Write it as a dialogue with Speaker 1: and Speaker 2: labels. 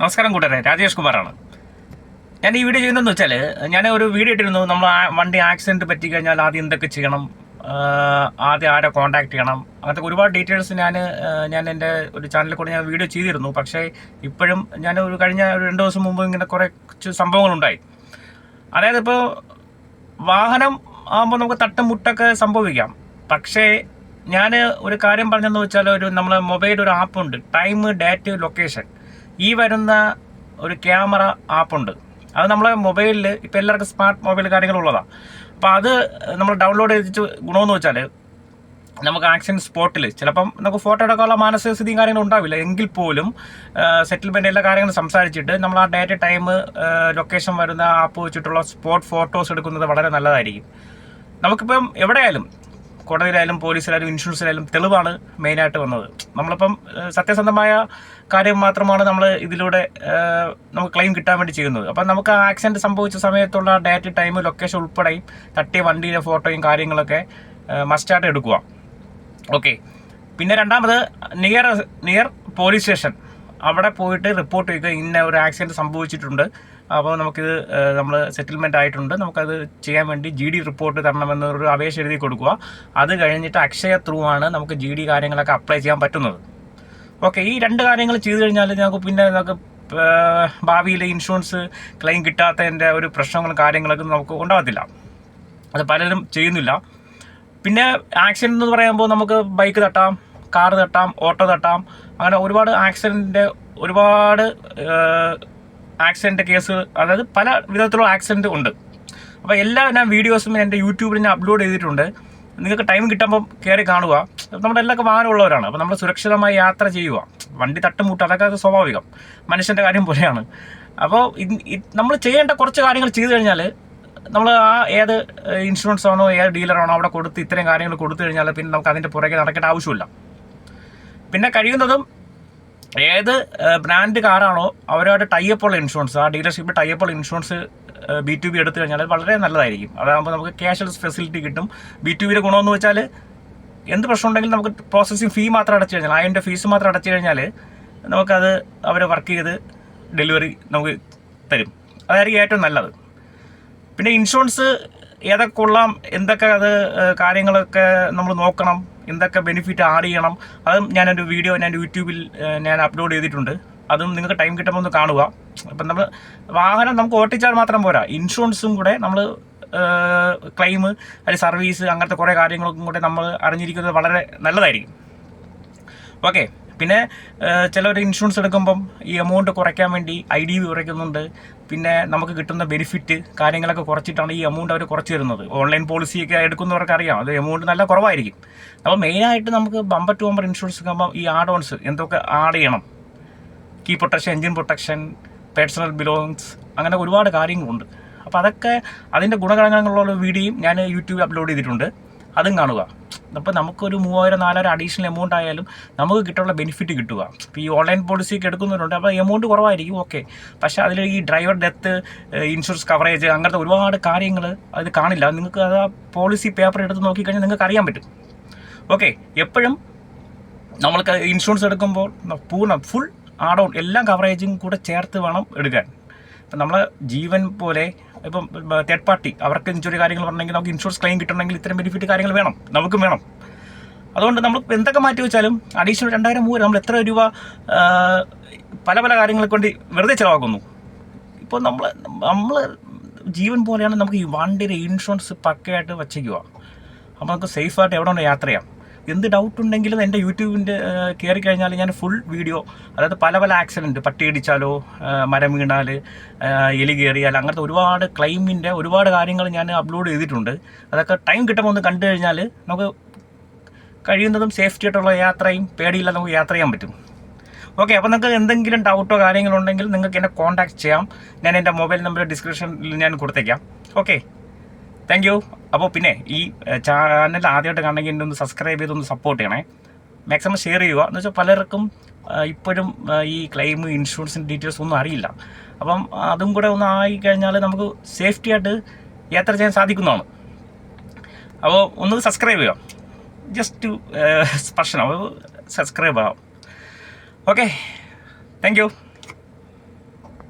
Speaker 1: നമസ്കാരം കൂട്ടരെ രാജേഷ് കുമാറാണ്. ഞാൻ ഈ വീഡിയോ ചെയ്യുന്നതെന്ന് വെച്ചാൽ ഞാൻ ഒരു വീഡിയോ ഇട്ടിരുന്നു നമ്മൾ വണ്ടി ആക്സിഡന്റ് പറ്റിക്കഴിഞ്ഞാൽ ആദ്യം എന്തൊക്കെ ചെയ്യണം ആദ്യം ആരെ കോൺടാക്ട് ചെയ്യണം അങ്ങനത്തെ ഒരുപാട് ഡീറ്റെയിൽസ് ഞാൻ ഞാൻ എന്റെ ഒരു ചാനലിൽ കൂടെ ഞാൻ വീഡിയോ ചെയ്തിരുന്നു. പക്ഷേ ഇപ്പോഴും ഞാൻ ഒരു കഴിഞ്ഞ ഒരു രണ്ട് ദിവസം മുമ്പ് ഇങ്ങനെ കുറേ കുറച്ച് സംഭവങ്ങളുണ്ടായി. അതായത് ഇപ്പോൾ വാഹനം ആകുമ്പോൾ നമുക്ക് തട്ടും മുട്ടൊക്കെ സംഭവിക്കാം. പക്ഷേ ഞാൻ ഒരു കാര്യം പറഞ്ഞതെന്ന് വെച്ചാൽ ഒരു നമ്മളെ മൊബൈൽ ഒരു ആപ്പുണ്ട് ടൈം ഡേറ്റ് ലൊക്കേഷൻ ഈ വരുന്ന ഒരു ക്യാമറ ആപ്പുണ്ട്. അത് നമ്മളെ മൊബൈലിൽ ഇപ്പോൾ എല്ലാവർക്കും സ്മാർട്ട് മൊബൈൽ കാര്യങ്ങളുള്ളതാണ് അപ്പോൾ അത് നമ്മൾ ഡൗൺലോഡ് ചെയ്തിട്ട് ഗുണമെന്ന് വെച്ചാൽ നമുക്ക് ആക്ഷൻ സ്പോട്ടിൽ ചിലപ്പം നമുക്ക് ഫോട്ടോ എടുക്കാനുള്ള മാനസികസ്ഥിതിയും കാര്യങ്ങളും ഉണ്ടാവില്ല. എങ്കിൽ പോലും സെറ്റിൽമെന്റ് എല്ലാ കാര്യങ്ങളും സംസാരിച്ചിട്ട് നമ്മൾ ആ ഡേറ്റ് ടൈം ലൊക്കേഷൻ വരുന്ന ആപ്പ് വെച്ചിട്ടുള്ള സ്പോട്ട് ഫോട്ടോസ് എടുക്കുന്നത് വളരെ നല്ലതായിരിക്കും. നമുക്കിപ്പം എവിടെയായാലും കോടതിയിലായാലും പോലീസിലായാലും ഇൻഷുറൻസിലായാലും തെളിവാണ് മെയിനായിട്ട് വന്നത്. നമ്മളിപ്പം സത്യസന്ധമായ കാര്യം മാത്രമാണ് നമ്മൾ ഇതിലൂടെ നമുക്ക് ക്ലെയിം കിട്ടാൻ വേണ്ടി ചെയ്യുന്നത്. അപ്പം നമുക്ക് ആ ആക്സിഡന്റ് സംഭവിച്ച സമയത്തുള്ള ഡേറ്റ് ടൈം ലൊക്കേഷൻ ഉൾപ്പെടെയും തട്ടിയ വണ്ടിയിലെ ഫോട്ടോയും കാര്യങ്ങളൊക്കെ മസ്റ്റായിട്ട് എടുക്കുക. ഓക്കെ. പിന്നെ രണ്ടാമത് നിയർ നിയർ പോലീസ് സ്റ്റേഷൻ. അവിടെ പോയിട്ട് റിപ്പോർട്ട് ചെയ്ത് ഇന്ന ഒരു ആക്സിഡന്റ് സംഭവിച്ചിട്ടുണ്ട്. അപ്പോൾ നമുക്കിത് നമ്മൾ സെറ്റിൽമെന്റ് ആയിട്ടുണ്ട്. നമുക്കത് ചെയ്യാൻ വേണ്ടി ജി ഡി റിപ്പോർട്ട് തരണമെന്നൊരു അപേക്ഷ എഴുതി കൊടുക്കുക. അത് കഴിഞ്ഞിട്ട് അക്ഷയ ത്രൂ ആണ് നമുക്ക് ജി ഡി കാര്യങ്ങളൊക്കെ അപ്ലൈ ചെയ്യാൻ പറ്റുന്നത്. ഓക്കെ ഈ രണ്ട് കാര്യങ്ങൾ ചെയ്തു കഴിഞ്ഞാൽ നമുക്ക് പിന്നെ നമുക്ക് ഭാവിയിൽ ഇൻഷുറൻസ് ക്ലെയിം കിട്ടാത്തതിന്റെ ഒരു പ്രശ്നങ്ങളും കാര്യങ്ങളൊക്കെ നമുക്ക് ഉണ്ടാകത്തില്ല. അത് പലരും ചെയ്യുന്നില്ല. പിന്നെ ആക്സിഡന്റ് എന്ന് പറയുമ്പോൾ നമുക്ക് ബൈക്ക് തട്ടാം. കാർ തട്ടാം ഓട്ടോ തട്ടാം അങ്ങനെ ഒരുപാട് ആക്സിഡന്റിന്റെ ഒരുപാട് ആക്സിഡന്റ് കേസ് അതായത് പല വിധത്തിലുള്ള ആക്സിഡന്റ് ഉണ്ട്. അപ്പോൾ എല്ലാ ഞാൻ വീഡിയോസും എന്റെ യൂട്യൂബിൽ ഞാൻ അപ്ലോഡ് ചെയ്തിട്ടുണ്ട്. നിങ്ങൾക്ക് ടൈം കിട്ടുമ്പോൾ കയറി കാണുക. നമ്മുടെ വാഹനം വാഹനമുള്ളവരാണ്. അപ്പോൾ നമ്മൾ സുരക്ഷിതമായി യാത്ര ചെയ്യുക. വണ്ടി തട്ടുമുട്ട് അതൊക്കെ അത് സ്വാഭാവികം. മനുഷ്യന്റെ കാര്യം പോലെയാണ്. അപ്പോൾ നമ്മൾ ചെയ്യേണ്ട കുറച്ച് കാര്യങ്ങൾ ചെയ്തു കഴിഞ്ഞാൽ നമ്മൾ ആ ഏത് ഇൻഷുറൻസ് ആണോ ഏത് ഡീലറാണോ അവിടെ കൊടുത്ത് ഇത്രയും കാര്യങ്ങൾ കൊടുത്തു കഴിഞ്ഞാൽ പിന്നെ നമുക്ക് അതിന്റെ പുറകെ നടക്കേണ്ട ആവശ്യമില്ല. പിന്നെ കഴിയുന്നതും ഏത് ബ്രാൻഡ് കാറാണോ അവരോട് ടൈപ്പുള്ള ഇൻഷുറൻസ് ആ ഡീലർഷിപ്പ് ടൈപ്പുള്ള ഇൻഷുറൻസ് ബി ടു ബി എടുത്തു കഴിഞ്ഞാൽ വളരെ നല്ലതായിരിക്കും. അതാകുമ്പോൾ നമുക്ക് ക്യാഷ്ലെസ് ഫെസിലിറ്റി കിട്ടും. ബി ടു ബിയുടെ ഗുണമെന്ന് വെച്ചാൽ എന്ത് പ്രശ്നം ഉണ്ടെങ്കിലും നമുക്ക് പ്രോസസ്സിങ് ഫീ മാത്രം അടച്ചു കഴിഞ്ഞാൽ അതിന്റെ ഫീസ് മാത്രം അടച്ചു കഴിഞ്ഞാൽ നമുക്കത് അവർ വർക്ക് ചെയ്ത് ഡെലിവറി നമുക്ക് തരും. അതായിരിക്കും ഏറ്റവും നല്ലത്. പിന്നെ ഇൻഷുറൻസ് ഏതൊക്കെ കൊള്ളാം എന്തൊക്കെ അത് കാര്യങ്ങളൊക്കെ നമ്മൾ നോക്കണം എന്തൊക്കെ ബെനിഫിറ്റ് ആഡ് ചെയ്യണം അതും ഞാനൊരു വീഡിയോ ഞാൻ യൂട്യൂബിൽ ഞാൻ അപ്ലോഡ് ചെയ്തിട്ടുണ്ട്. അതും നിങ്ങൾക്ക് ടൈം കിട്ടുമ്പോൾ ഒന്ന് കാണുക. അപ്പം നമ്മൾ വാഹനം നമുക്ക് ഓട്ടിച്ചാൽ മാത്രം പോരാ. ഇൻഷുറൻസും കൂടെ നമ്മൾ ക്ലെയിം അല്ലെങ്കിൽ സർവീസ് അങ്ങനത്തെ കുറേ കാര്യങ്ങളൊക്കെ കൂടെ നമ്മൾ അറിഞ്ഞിരിക്കുന്നത് വളരെ നല്ലതായിരിക്കും. ഓക്കെ പിന്നെ ചിലർ ഇൻഷുറൻസ് എടുക്കുമ്പം ഈ എമൗണ്ട് കുറയ്ക്കാൻ വേണ്ടി ഐ ഡി കുറയ്ക്കുന്നുണ്ട് പിന്നെ നമുക്ക് കിട്ടുന്ന ബെനിഫിറ്റ് കാര്യങ്ങളൊക്കെ കുറച്ചിട്ടാണ് ഈ എമൗണ്ട് അവർ കുറച്ച് തരുന്നത്. ഓൺലൈൻ പോളിസിയൊക്കെ എടുക്കുന്നവർക്ക് അറിയാം. അത് എമൗണ്ട് നല്ല കുറവായിരിക്കും. അപ്പോൾ മെയിനായിട്ട് നമുക്ക് ബമ്പർ ടു ബമ്പർ ഇൻഷുറൻസ് എടുക്കുമ്പോൾ ഈ ആഡ് ഓൺസ് എന്തൊക്കെ ആഡ് ചെയ്യണം? Key protection engine protection personal belongs അങ്ങനെ ഒരുപാട് കാര്യങ്ങളുണ്ട്. അപ്പോൾ അതൊക്കെ അതിന്റെ ഗുണഗണങ്ങളുള്ള വീഡിയോയും ഞാൻ യൂട്യൂബിൽ അപ്ലോഡ് ചെയ്തിട്ടുണ്ട്. അതും കാണുക. അപ്പോൾ നമുക്കൊരു മൂവായിരം നാലായിരം അഡീഷണൽ എമൗണ്ട് ആയാലും നമുക്ക് കിട്ടാനുള്ള ബെനിഫിറ്റ് കിട്ടുക. ഇപ്പോൾ ഈ ഓൺലൈൻ പോളിസിയൊക്കെ എടുക്കുന്നവരുണ്ട്. അപ്പോൾ എമൗണ്ട് കുറവായിരിക്കും ഓക്കെ പക്ഷേ അതിൽ ഈ ഡ്രൈവർ ഡെത്ത് ഇൻഷുറൻസ് കവറേജ് അങ്ങനത്തെ ഒരുപാട് കാര്യങ്ങൾ അത് കാണില്ല. നിങ്ങൾക്ക് അത് ആ പോളിസി പേപ്പർ എടുത്ത് നോക്കിക്കഴിഞ്ഞാൽ നിങ്ങൾക്ക് അറിയാൻ പറ്റും. ഓക്കെ എപ്പോഴും നമ്മൾക്ക് ഇൻഷുറൻസ് എടുക്കുമ്പോൾ പൂർണ ഫുൾ ആഡ് ഓൺ എല്ലാം കവറേജും കൂടെ ചേർത്ത് വേണം എടുക്കാൻ. ഇപ്പം നമ്മളെ ജീവൻ പോലെ ഇപ്പം തേർഡ് പാർട്ടി അവർക്ക് ഇൻഷുറി കാര്യങ്ങൾ പറഞ്ഞെങ്കിൽ നമുക്ക് ഇൻഷുറൻസ് ക്ലെയിം കിട്ടണമെങ്കിൽ ഇത്തരം ബെനിഫിറ്റ് കാര്യങ്ങൾ വേണം. നമുക്കും വേണം. അതുകൊണ്ട് നമ്മൾ എന്തൊക്കെ മാറ്റി വെച്ചാലും അഡീഷണൽ രണ്ടായിരം മൂവായിരം നമ്മൾ എത്ര രൂപ പല പല കാര്യങ്ങളെ കൊണ്ട് വെറുതെ ചിലവാക്കുന്നു. ഇപ്പോൾ നമ്മൾ നമ്മൾ ജീവൻ പോലെയാണ് നമുക്ക് ഈ വണ്ടിയുടെ ഇൻഷുറൻസ് പക്കയായിട്ട് വച്ചേക്കുക അപ്പോൾ നമുക്ക് സേഫായിട്ട് എവിടെ കൊണ്ട് യാത്ര ചെയ്യാം? എന്ത് ഡൗട്ട് ഉണ്ടെങ്കിലും എന്റെ യൂട്യൂബിന്റെ കയറി കഴിഞ്ഞാൽ ഞാൻ ഫുൾ വീഡിയോ അതായത് പല പല ആക്സിഡന്റ് പട്ടി ഇടിച്ചാലോ ആ, മരം വീണാൽ എലി കയറിയാൽ അങ്ങനത്തെ ഒരുപാട് ക്ലൈമിന്റെ ഒരുപാട് കാര്യങ്ങൾ ഞാൻ അപ്ലോഡ് ചെയ്തിട്ടുണ്ട്. അതൊക്കെ ടൈം കിട്ടുമ്പോൾ ഒന്ന് കണ്ടു കഴിഞ്ഞാൽ നമുക്ക് കഴിയുന്നതും സേഫ്റ്റി ആയിട്ടുള്ള യാത്രയും പേടിയില്ലാതെ നമുക്ക് യാത്ര ചെയ്യാൻ പറ്റും. ഓക്കെ അപ്പോൾ നിങ്ങൾക്ക് എന്തെങ്കിലും ഡൗട്ടോ കാര്യങ്ങളുണ്ടെങ്കിൽ നിങ്ങൾക്ക് എന്നെ കോൺടാക്ട് ചെയ്യാം. ഞാൻ എന്റെ മൊബൈൽ നമ്പർ ഡിസ്ക്രിപ്ഷനിൽ ഞാൻ കൊടുത്തേക്കാം. ഓക്കെ താങ്ക് യു അപ്പോൾ പിന്നെ ഈ ചാനൽ ആദ്യമായിട്ട് കാണണമെങ്കിൽ എന്നെ ഒന്ന് സബ്സ്ക്രൈബ് ചെയ്തൊന്ന് സപ്പോർട്ട് ചെയ്യണേ. മാക്സിമം ഷെയർ ചെയ്യുക. എന്ന് വെച്ചാൽ പലർക്കും ഇപ്പോഴും ഈ ക്ലെയിം ഇൻഷുറൻസിന്റെ ഡീറ്റെയിൽസ് ഒന്നും അറിയില്ല. അപ്പം അതും കൂടെ ഒന്ന് ആയി കഴിഞ്ഞാൽ നമുക്ക് സേഫ്റ്റി ആയിട്ട് യാത്ര ചെയ്യാൻ സാധിക്കുന്നതാണ്. അപ്പോൾ ഒന്ന് സബ്സ്ക്രൈബ് ചെയ്യാം ജസ്റ്റ് സ്പർശനം സബ്സ്ക്രൈബ് ആവാം. Okay thank you